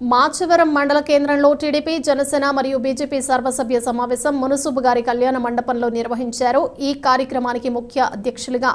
మాచవరం మండల కేంద్రంలో టీడీపీ జనసేన మరియు బీజేపీ సర్వసభ్య సమావేశం మునుసుబు గారి కళ్యాణ మండపంలో నిర్వహించారు. ఈ కార్యక్రమానికి ముఖ్య అధ్యక్షులుగా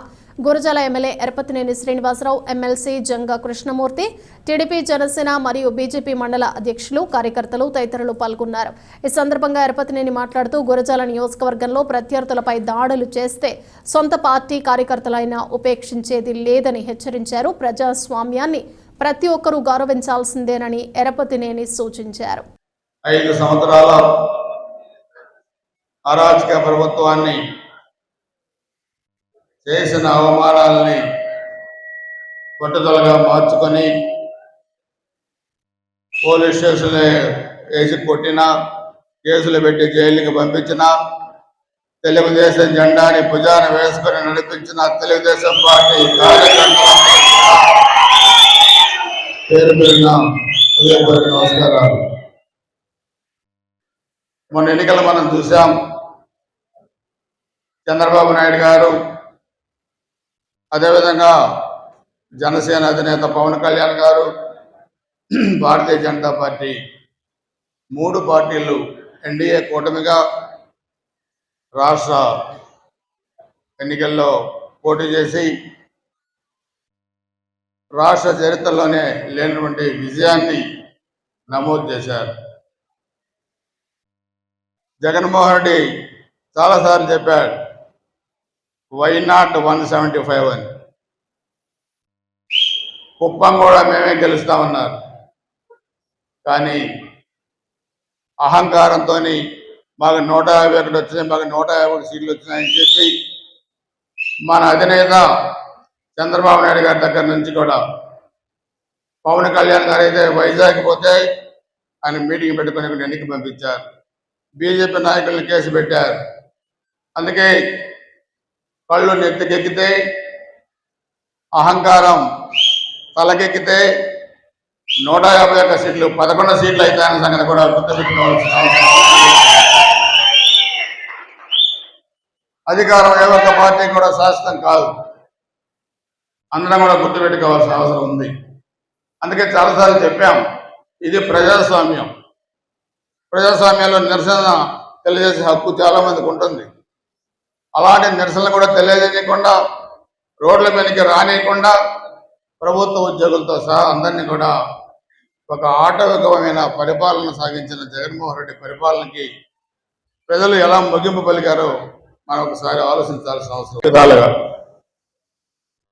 Gurajala MLA Yarapathineni Srinivasarao MLC Janga Krishnamurthy TDP Janasena మరియు బీజేపీ మండల అధ్యక్షులు కార్యకర్తలు తదితరులు పాల్గొన్నారు. ఈ సందర్భంగా ఎరపతినేని మాట్లాడుతూ గురజాల నియోజకవర్గంలో ప్రత్యర్థులపై దాడులు చేస్తే సొంత పార్టీ కార్యకర్తలైనా ఉపేక్షించేది లేదని హెచ్చరించారు. ప్రజాస్వామ్యాన్ని ప్రతి ఒక్కరూ గౌరవించాల్సిందేనని ఎరపతినేని సూచించారు. ఐదు సంవత్సరాల అరాచక ప్రభుత్వాన్ని చేసిన అవమానాలని పట్టుదలగా మార్చుకొని పోలీస్ స్టేషన్ వేసి కొట్టిన కేసులు పెట్టి జైలుకి పంపించిన తెలుగుదేశం జెండాని భుజాన వేసుకొని నడిపించిన తెలుగుదేశం పార్టీ కార్యకర్తలు పేరు పేరున ఉదయపూర్వక నమస్కారాలు. మొన్న ఎన్నికలు మనం చూసాం. చంద్రబాబు నాయుడు గారు అదేవిధంగా జనసేన అధినేత పవన్ కళ్యాణ్ గారు భారతీయ జనతా పార్టీ మూడు పార్టీలు ఎన్డీఏ కూటమిగా రాష్ట్ర ఎన్నికల్లో పోటీ చేసి రాష్ట్ర చరిత్రలోనే లేనటువంటి విజయాన్ని నమోదు చేశారు. జగన్మోహన్ రెడ్డి చాలాసార్లు చెప్పాడు why not one seventy five అని కుప్పం కూడా మేమే గెలుస్తామన్నారు. కానీ అహంకారంతో మాకు నూట యాభై ఒకటి వచ్చినాయి మాకు నూట యాభై ఒకటి సీట్లు వచ్చినాయని చెప్పి మన అధినేత చంద్రబాబు నాయుడు గారి దగ్గర నుంచి కూడా పవన్ కళ్యాణ్ గారు అయితే వైజాగ్ పోతే ఆయన మీటింగ్ పెట్టుకుని ఇక్కడ ఎన్నిక పంపించారు. బీజేపీ నాయకులను కేసు పెట్టారు. అందుకే కళ్ళు నెత్తికెక్కితే అహంకారం తలకెక్కితే నూట యాభై ఒక్క సీట్లు పదకొండు సీట్లు అవుతాయన్న సంగతి కూడా గుర్తుపెట్టుకోవాల్సిన అధికారం ఏ ఒక్క పార్టీ కూడా శాశ్వతం కాదు. అందరం కూడా గుర్తుపెట్టుకోవాల్సిన అవసరం ఉంది. అందుకే చాలాసార్లు చెప్పాం ఇది ప్రజాస్వామ్యం. ప్రజాస్వామ్యంలో నిరసన తెలియజేసే హక్కు చాలా మందికి ఉంటుంది. అలాంటి నిరసనలు కూడా తెలియజేయకుండా రోడ్ల మీదకి రానియకుండా ప్రభుత్వ ఉద్యోగులతో సహా అందరినీ కూడా ఒక ఆటవికమైన పరిపాలన సాగించిన జగన్మోహన్ రెడ్డి పరిపాలనకి ప్రజలు ఎలా ముగింపు పలికారో మనం ఒకసారి ఆలోచించాల్సిన అవసరం విధాలుగా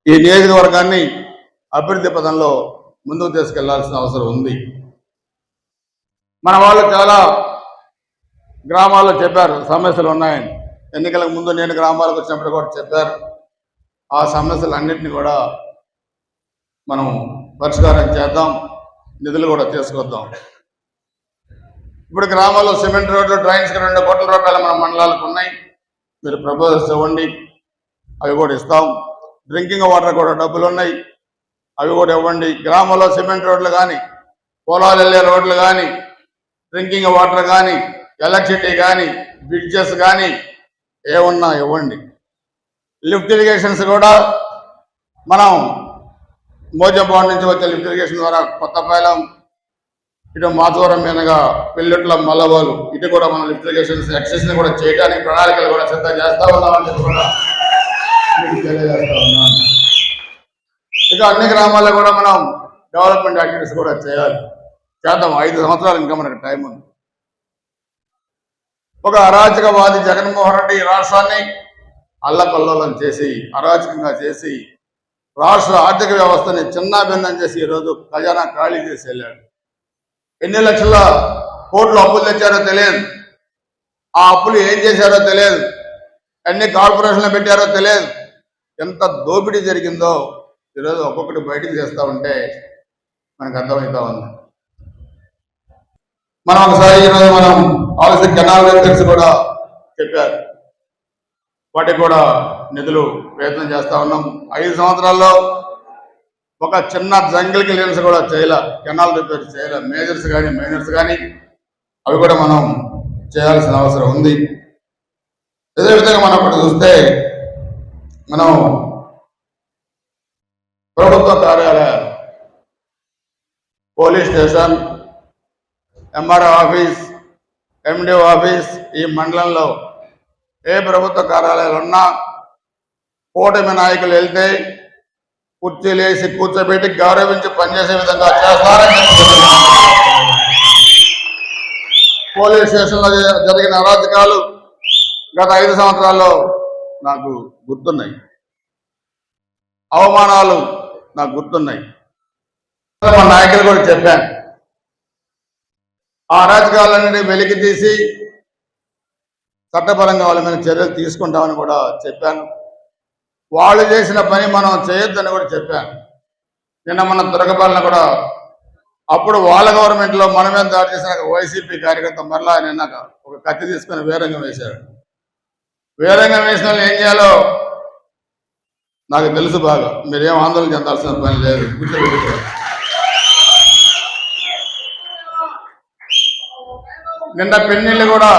ఈ నియోజకవర్గాన్ని అభివృద్ధి పదంలో ముందుకు తీసుకెళ్ళాల్సిన అవసరం ఉంది. మన వాళ్ళు చాలా గ్రామాల్లో చెప్పారు సమస్యలు ఉన్నాయని. ఎన్నికలకు ముందు నేను గ్రామాలకు వచ్చినప్పుడు కూడా చెప్పారు. ఆ సమస్యలు అన్నింటినీ కూడా మనం పరిష్కారం చేద్దాం నిధులు కూడా తీసుకొద్దాం. ఇప్పుడు గ్రామాల్లో సిమెంట్ రోడ్లు డ్రైన్స్కి రెండు కోట్ల రూపాయలు మన మండలాలకు ఉన్నాయి. మీరు ప్రపోజల్స్ ఇవ్వండి అవి కూడా ఇస్తాం. డ్రింకింగ్ వాటర్ కూడా డబ్బులు ఉన్నాయి అవి కూడా ఇవ్వండి. గ్రామంలో సిమెంట్ రోడ్లు కానీ పొలాలు వెళ్ళే రోడ్లు కానీ డ్రింకింగ్ వాటర్ కానీ ఎలక్ట్రిసిటీ కానీ బ్రిడ్జెస్ కానీ ఏమున్నా ఇవ్వండి. లిఫ్ట్ ఇరిగేషన్స్ కూడా మనం మోజంబాన్ నుంచి వచ్చే లిఫ్ట్ ఇరిగేషన్ ద్వారా కొత్తపాలెం ఇటు మాధవరం మీదగా పెళ్ళిట్ల మల్లవాళ్ళు ఇటు కూడా మనం లిఫ్ట్ ఇరిగేషన్స్ ఎక్సెస్ని కూడా చేయడానికి ప్రణాళికలు కూడా సిద్ధం చేస్తా ఉన్నామని చెప్పి కూడా మీకు తెలియజేస్తా ఉన్నాను ఇక అన్ని గ్రామాల్లో కూడా మనం డెవలప్మెంట్ యాక్టివిటీస్ కూడా చేయాలి. చేద్దాం. ఐదు సంవత్సరాలు ఇంకా మనకు టైం ఉంది. ఒక అరాచకవాది జగన్మోహన్ రెడ్డి రాష్ట్రాన్ని అల్లకల్లోలం చేసి అరాచకంగా చేసి రాష్ట్ర ఆర్థిక వ్యవస్థని చిన్నాభిన్నం చేసి ఈరోజు ఖజానా ఖాళీ చేసి వెళ్ళాడు. ఎన్ని లక్షల కోట్లు అప్పులు తెచ్చారో తెలియదు. ఆ అప్పులు ఏం చేశారో తెలియదు. ఎన్ని కార్పొరేషన్లు పెట్టారో తెలియదు. ఎంత దోపిడీ జరిగిందో ఈరోజు ఒక్కొక్కటి బయటికి చేస్తూ ఉంటే మనకు అర్థమవుతా ఉంది. మనం ఒకసారి ఈరోజు మనం ఆలస్య కెనాల్ వెంచర్స్ కూడా చెప్పారు. వాటికి కూడా నిధులు ప్రయత్నం చేస్తూ ఉన్నాం. ఐదు సంవత్సరాల్లో ఒక చిన్న జంగిల్ క్లియరెన్స్ కూడా చేయలే. కెనాల్ రిపేర్ చేయలే. మేజర్స్ కానీ మైనర్స్ కానీ అవి కూడా మనం చేయాల్సిన అవసరం ఉంది. అదేవిధంగా మనం అప్పుడు చూస్తే మనం ప్రభుత్వ కార్యాలయాలు police station MRO office MDO office ఈ మండలంలో ఏ ప్రభుత్వ కార్యాలయాలు ఉన్నా కూటమి నాయకులు వెళ్తే కుర్చీలు వేసి కూర్చోబెట్టి గౌరవించి పనిచేసే విధంగా చేస్తారని పోలీస్ స్టేషన్లో జరిగిన అరాచకాలు గత ఐదు సంవత్సరాల్లో నాకు గుర్తున్నాయి. అవమానాలు నాకు గుర్తున్నాయి. మా నాయకులు కూడా చెప్పాను ఆ అరాచకాలన్నీ వెలికి తీసి చట్టపరంగా వాళ్ళ మీద చర్యలు తీసుకుంటామని కూడా చెప్పాను. వాళ్ళు చేసిన పని మనం చేయొద్దని కూడా చెప్పాను. నిన్న మన దుర్గపాలన కూడా అప్పుడు వాళ్ళ గవర్నమెంట్లో లో దాడి చేసిన వైసీపీ కార్యకర్త మరలా నిన్న ఒక కత్తి తీసుకొని వేరంగం వేశాడు వేరంగం వేసిన వాళ్ళు ఏం చేయాలో నాకు తెలుసు బాగా. మీరేం ఆందోళన చెందాల్సిన పని లేదు. నిన్న పెన్నీళ్ళు కూడా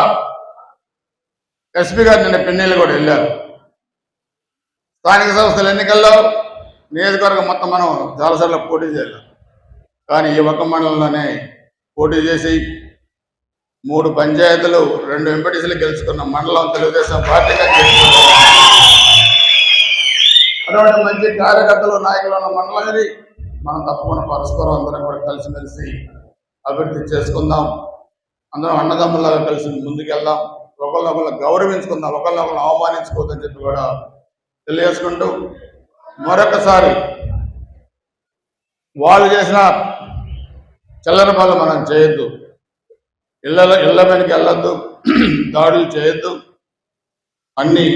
ఎస్పీ గారు నిన్న పెన్నీళ్ళు కూడా వెళ్ళారు. స్థానిక సంస్థల ఎన్నికల్లో నియోజకవర్గం మొత్తం మనం చాలాసార్లు పోటీ చేయాలి. కానీ ఈ ఒక్క మండలంలోనే పోటీ చేసి మూడు పంచాయతీలు రెండు ఎంపీటీసీలు గెలుచుకున్న మండలం తెలుగుదేశం పార్టీగా అటువంటి మంచి కార్యకర్తలు నాయకులు ఉన్న మండలం ఇది మనం తప్పకుండా పరస్పరం అందరం కూడా కలిసిమెలిసి అభివృద్ధి చేసుకుందాం. అందరం అన్నదమ్ములాగా కలిసి ముందుకెళ్దాం. ఒకరినొకరు గౌరవించుకుందాం ఒకరినొకరు అవమానించుకోవద్దని చెప్పి కూడా తెలియజేసుకుంటూ మరొకసారి వాళ్ళు చేసిన చల్లని పనులు మనం చేయొద్దు. ఇళ్ళ ఇళ్ళ మీదకి వెళ్ళొద్దు. దాడులు చేయొద్దు. అన్ని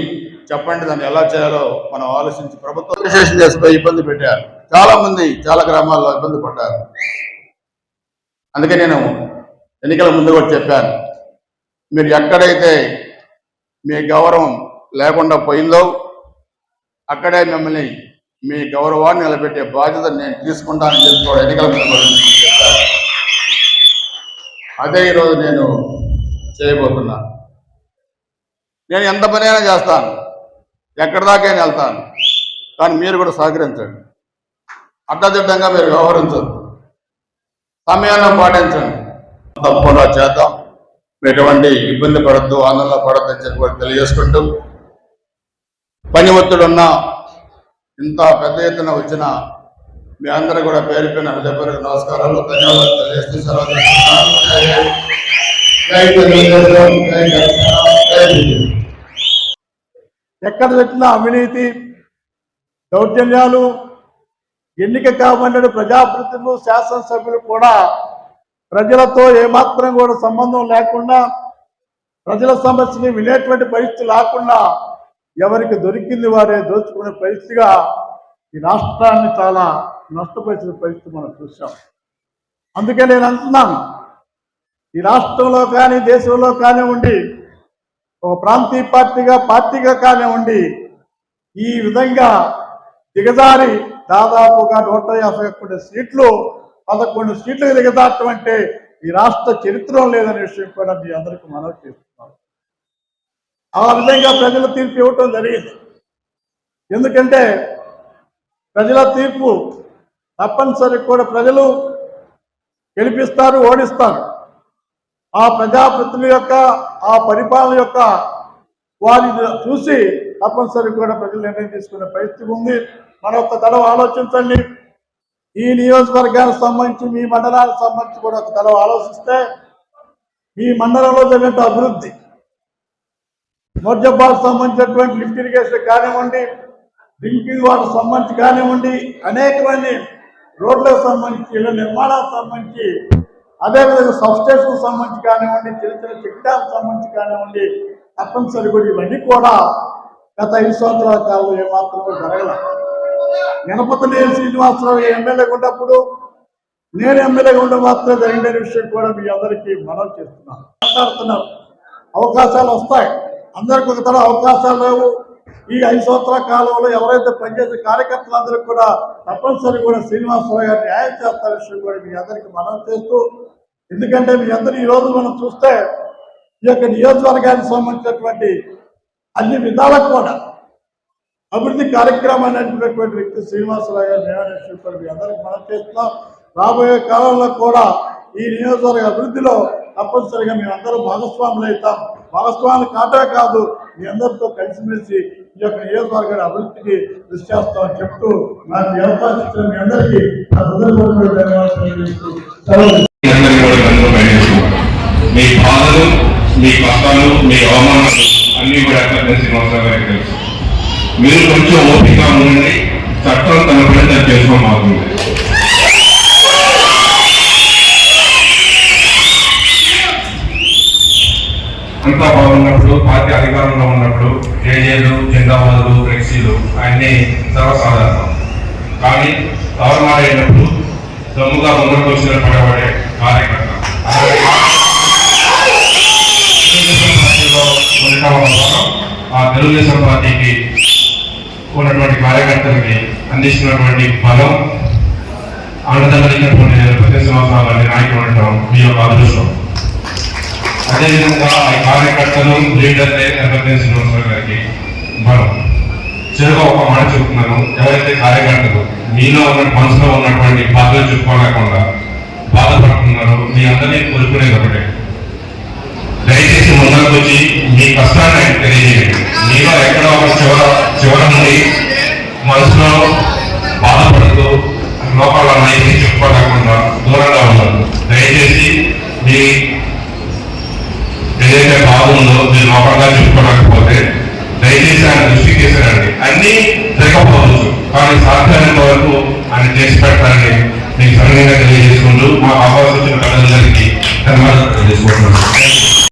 చెప్పండి దాన్ని ఎలా చేయాలో మనం ఆలోచించి ప్రభుత్వం రిజిస్ట్రేషన్ చేస్తే ఇబ్బంది పెట్టారు. చాలా మంది చాలా గ్రామాల్లో ఇబ్బంది పడ్డారు. అందుకే నేను ఎన్నికల ముందు కూడా చెప్పాను. మీరు ఎక్కడైతే మీ గౌరవం లేకుండా పోయిందో అక్కడే మిమ్మల్ని మీ గౌరవాన్ని నిలబెట్టే బాధ్యత నేను తీసుకుంటానని చెప్పి కూడా ఎన్నికల ముందు చెప్పాను. అదే ఈరోజు నేను చేయబోతున్నా. నేను ఎంత పనైనా చేస్తాను. ఎక్కడి దాకైనా వెళ్తాను. కానీ మీరు కూడా సహకరించండి. అడ్డదిడ్డంగా మీరు వ్యవహరించద్దు సమయాన్ని పాటించండి. తప్పకుండా చేద్దాం. ఎటువంటి ఇబ్బంది పడద్దు ఆందోళన పడద్దు అని చెప్పి తెలియజేసుకుంటూ. పని ఒత్తిడున్న ఇంత పెద్ద ఎత్తున వచ్చిన మీ అందరూ కూడా పేరు పైన హృదయపూర్వక నమస్కారాలు ధన్యవాదాలు తెలియజేస్తూ సెలవు ఎక్కడ పెట్టిన అవినీతి దౌర్జన్యాలు ఎన్నిక కాబడిన ప్రజాప్రతినిధులు శాసనసభ్యులు కూడా ప్రజలతో ఏమాత్రం కూడా సంబంధం లేకుండా ప్రజల సమస్యని వినేటువంటి పరిస్థితి లేకుండా ఎవరికి దొరికింది వారే దోచుకునే పరిస్థితిగా ఈ రాష్ట్రాన్ని చాలా నష్టపరిచిన పరిస్థితి మనం చూసాం అందుకే నేను అంటున్నాను ఈ రాష్ట్రంలో కానీ దేశంలో కానివ్వండి ఒక ప్రాంతీయ పార్టీగా పార్టీగా కానివ్వండి ఈ విధంగా దిగజారి దాదాపుగా నూట యాభై ఒకటి సీట్లు పదకొండు సీట్లు దిగజారటం అంటే ఈ రాష్ట్ర చరిత్ర లేదనే విషయం కూడా మీ అందరికీ మనవి చేస్తున్నాం ఆ విధంగా ప్రజల తీర్పు ఇవ్వటం జరిగింది. ఎందుకంటే ప్రజల తీర్పు తప్పనిసరి కూడా ప్రజలు గెలిపిస్తారు ఓడిస్తారు. ఆ ప్రజాప్రతినిధుల యొక్క ఆ పరిపాలన యొక్క వారిని చూసి తప్పనిసరి కూడా ప్రజలు నిర్ణయం తీసుకునే పరిస్థితి ఉంది. మరొక తడవ ఆలోచించండి. ఈ నియోజకవర్గానికి సంబంధించి మీ మండలానికి సంబంధించి కూడా ఒక తడవ ఆలోచిస్తే మీ మండలంలో జరిగిన అభివృద్ధి మోర్జబాద్ సంబంధించినటువంటి లిఫ్ట్ ఇరిగేషన్ కానివ్వండి డ్రింకింగ్ వాటర్ సంబంధించి కానివ్వండి అనేకమైన రోడ్లకు సంబంధించి ఇళ్ళ నిర్మాణాలకు సంబంధించి అదేవిధంగా సబ్స్టేషన్ సంబంధించి కానివ్వండి చిన్న చిన్న చెక్ సంబంధించి కానివ్వండి తప్పనిసరి కూడా ఇవన్నీ కూడా గత ఐదు సంవత్సరాల కాలంలో ఏమాత్రం జరగల. గణపతి శ్రీనివాసరావు ఎమ్మెల్యేగా ఉన్నప్పుడు నేను ఎమ్మెల్యేగా ఉండే మాత్రం జరిగిన విషయం కూడా మీ అందరికీ మనం చేస్తున్నాను. మాట్లాడుతున్నారు. అవకాశాలు వస్తాయి. అందరికి ఒక తర అవకాశాలు లేవు. ఈ ఐదు సంవత్సరాల కాలంలో ఎవరైతే పనిచేసే కార్యకర్తలందరికీ కూడా తప్పనిసరి కూడా శ్రీనివాసరావు గారు న్యాయం చేస్తారు విషయం కూడా మీ అందరికీ మనం చేస్తూ ఎందుకంటే మీ అందరూ ఈ రోజు మనం చూస్తే ఈ యొక్క నియోజకవర్గానికి సంబంధించినటువంటి అన్ని విధాలకు కూడా అభివృద్ధి కార్యక్రమాన్ని నడిపినటువంటి వ్యక్తి శ్రీనివాసరావు గారు న్యాయ మీ అందరికి మనం చేస్తున్నాం. రాబోయే కాలంలో కూడా ఈ నియోజకవర్గ అభివృద్ధిలో తప్పనిసరిగా మేమందరూ భాగస్వాములు అవుతాం భాగస్వాములు కాటే కాదు మీ అందరితో కలిసిమెలిసి ఈ యొక్క నియోజకవర్గాన్ని అభివృద్ధికి కృషి చేస్తామని చెప్తూ నాకు వ్యవసాయ అవకాశం మీ అందరికీ నా హృదయపూర్వక ధన్యవాదాలు మీ బాధలు మీ కష్టాలు మీ అవమానాలు అన్ని కూడా ఎక్కడ శ్రీనివాసరావు గారికి తెలుసు. మీరు కొంచెం ఓపిక ఉండండి చట్టం తన పని చేసుకో చేసుకోమాగుతుంది అంతా బాగున్నప్పుడు పార్టీ అధికారంలో ఉన్నప్పుడు జేజేలు జిందాబాదులు ఫ్లెక్సీలు అన్నీ సర్వసాధారణం. కానీ తవరమారైనప్పుడు దమ్ముగా ముందుకు వచ్చిన పడబడే కార్యకర్త. వల్ల ఆ తెలుగుదేశం పార్టీకి ఉన్నటువంటి కార్యకర్తలకి అందిస్తున్నటువంటి బలం ఆనందపరిచినటువంటి ప్రతి సంవత్సరాలు నాయకులు ఉండటం మీ యొక్క అదృష్టం. అదేవిధంగా ఈ కార్యకర్తలు లీడర్ ఎమర్జెన్సీ శ్రీనివాసరావు గారికి మనం చివరిగా ఒక మాట చెప్తున్నాను. ఎవరైతే కార్యకర్తలు మీలో ఉన్న మనసులో ఉన్నటువంటి బాధలు చెప్పుకోలేకుండా బాధపడుతున్నారో మీ అందరినీ కోరుకునేది ఒకటే. దయచేసి ముందరకు వచ్చి మీ కష్టాన్ని తెలియజేయండి. మీలో ఎక్కడో ఒక చివర చివర నుండి మనసులో